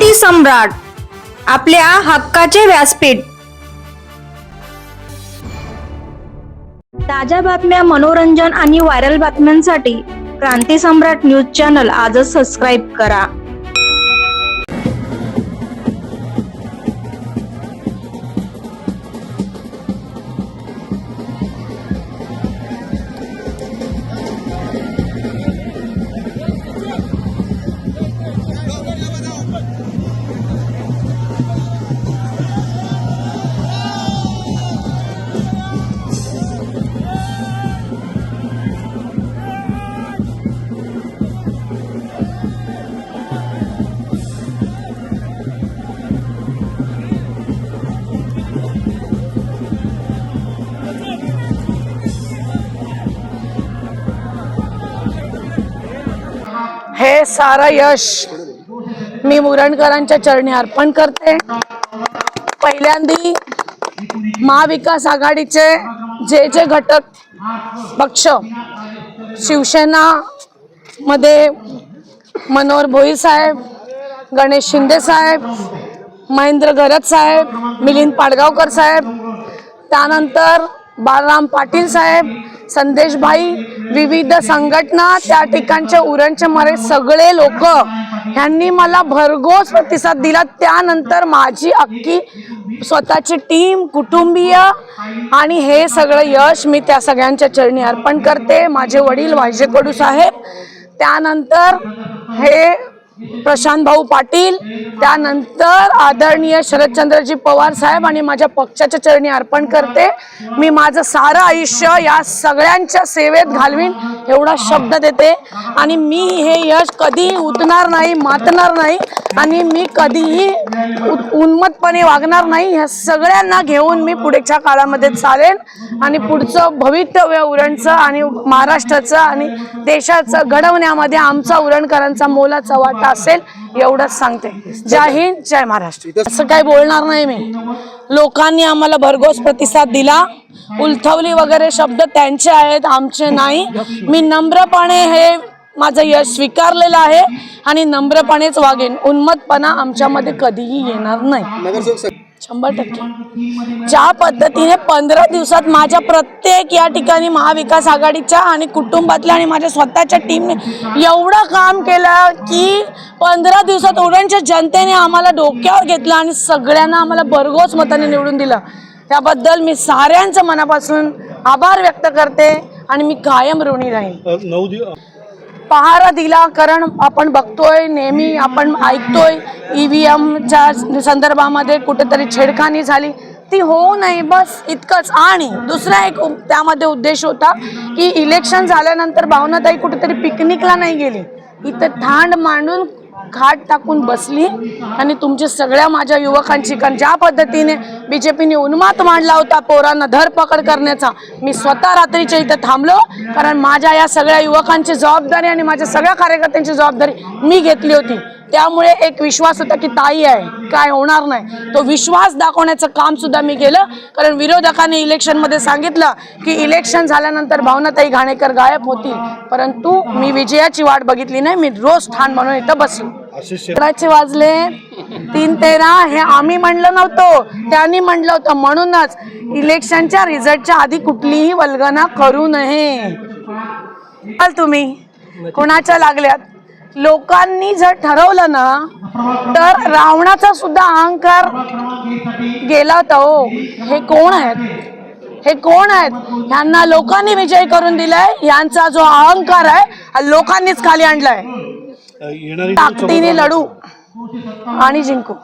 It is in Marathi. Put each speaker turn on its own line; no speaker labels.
क्रांती सम्राट आपल्या हक्काचे व्यासपीठ. ताज्या बातम्या मनोरंजन आणि व्हायरल बातम्यांसाठी क्रांती सम्राट न्यूज चॅनल आजच सबस्क्राईब करा.
हे सारं यश मी मुरणकरांच्या चरणी अर्पण करते. पहिल्यांदी महाविकास आघाडीचे जे जे घटक पक्ष शिवसेना मध्ये मनोहर भोई साहेब गणेश शिंदे साहेब महेंद्र घरत साहेब मिलिंद पाडगावकर साहेब त्यानंतर बालराम पाटील साहेब संदेशभाई विविध संघटना त्या ठिकाणचे उरणचे मरे सगळे लोक. ह्यांनी मला भरघोस प्रतिसाद दिला. त्यानंतर माझी अख्खी स्वतःची टीम कुटुंबीय आणि हे सगळं यश मी त्या सगळ्यांच्या चरणी अर्पण करते. माझे वडील वायजे कडू साहेब. त्यानंतर हे प्रशांत भाऊ पाटील त्यानंतर आदरणीय शरदचंद्रजी पवार साहेब आणि माझ्या पक्षाच्या चरणी अर्पण करते. मी माझं सारं आयुष्य या सगळ्यांच्या सेवेत घालवीन. एवढा शब्द देते. आणि मी हे यश कधीही उतणार नाही मातणार नाही. आणि मी कधीही उन्मतपणे वागणार नाही ह्या सगळ्यांना घेऊन मी पुढच्या काळामध्ये चालेन आणि पुढचं भवितव्य उरणचं आणि महाराष्ट्राचं आणि देशाचं घडवण्यामध्ये आमचा उरणकरांचा मोलाचा वाटा असेल एवढंच सांगते. जय हिंद जय महाराष्ट्र. असं काही बोलणार नाही मी. लोकांनी आम्हाला भरघोस प्रतिसाद दिला. उलथवली वगैरे शब्द त्यांचे आहेत आमचे नाही. मी नम्रपणे हे माझं यश स्वीकारलेलं आहे आणि नम्रपणेच वागेन. उन्मत्तपणा आमच्यामध्ये कधीही येणार नाही. शंभर टक्के. ज्या पद्धतीने पंधरा दिवसात माझ्या प्रत्येक या ठिकाणी महाविकास आघाडीच्या आणि कुटुंबातल्या आणि माझ्या स्वतःच्या टीमने एवढं काम केलं की पंधरा दिवसात उरणच्या जनतेने आम्हाला डोक्यावर घेतलं आणि सगळ्यांना आम्हाला भरघोस मताने निवडून दिलं. त्याबद्दल मी साऱ्यांचं मनापासून आभार व्यक्त करते आणि मी कायम ऋणी राहील पहारा दिला कारण आपण बघतोय नेहमी आपण ऐकतोय ईव्हीएमच्या संदर्भामध्ये कुठेतरी छेडखानी झाली. ती होऊ नये बस इतकंच. आणि दुसरा एक त्यामध्ये उद्देश होता की इलेक्शन झाल्यानंतर भावनाताई कुठेतरी पिकनिकला नाही गेली. इथं थांड मांडून खाट टाकून बसली आणि तुमच्या सगळ्या माझ्या युवकांची कारण ज्या पद्धतीने बी जे पीने उन्मात मांडला होता पोरांना धरपकड करण्याचा मी स्वतः रात्रीच्या इथं थांबलो. कारण माझ्या या सगळ्या युवकांची जबाबदारी आणि माझ्या सगळ्या कार्यकर्त्यांची जबाबदारी मी घेतली होती. त्यामुळे एक विश्वास होता की ताई आहे काय होणार नाही. तो विश्वास दाखवण्याचं काम सुद्धा मी केलं. कारण विरोधकांनी इलेक्शनमध्ये सांगितलं की इलेक्शन झाल्यानंतर भावनाताई घाणेकर गायब होतील. परंतु मी विजयाची वाट बघितली नाही मी रोज ठाण म्हणून इथं बसलो. अकराचे वाजले तीन तेरा हे आम्ही म्हणलं नव्हतो. त्यांनी म्हणलं होतं म्हणूनच इलेक्शनच्या रिझल्टच्या आधी कुठलीही वल्गना करू नये. चाल तुम्ही कोणाच्या लागल्यात? लोकांनी जर ठरवलं ना तर रावणाचा सुद्धा अहंकार गेला होता हो. हे कोण आहेत? हे कोण आहेत? ह्यांना लोकांनी विजय करून दिलाय यांचा जो अहंकार आहे हा लोकांनीच खाली आणलाय.
येणारी
ताकदीने लढू आणि जिंकू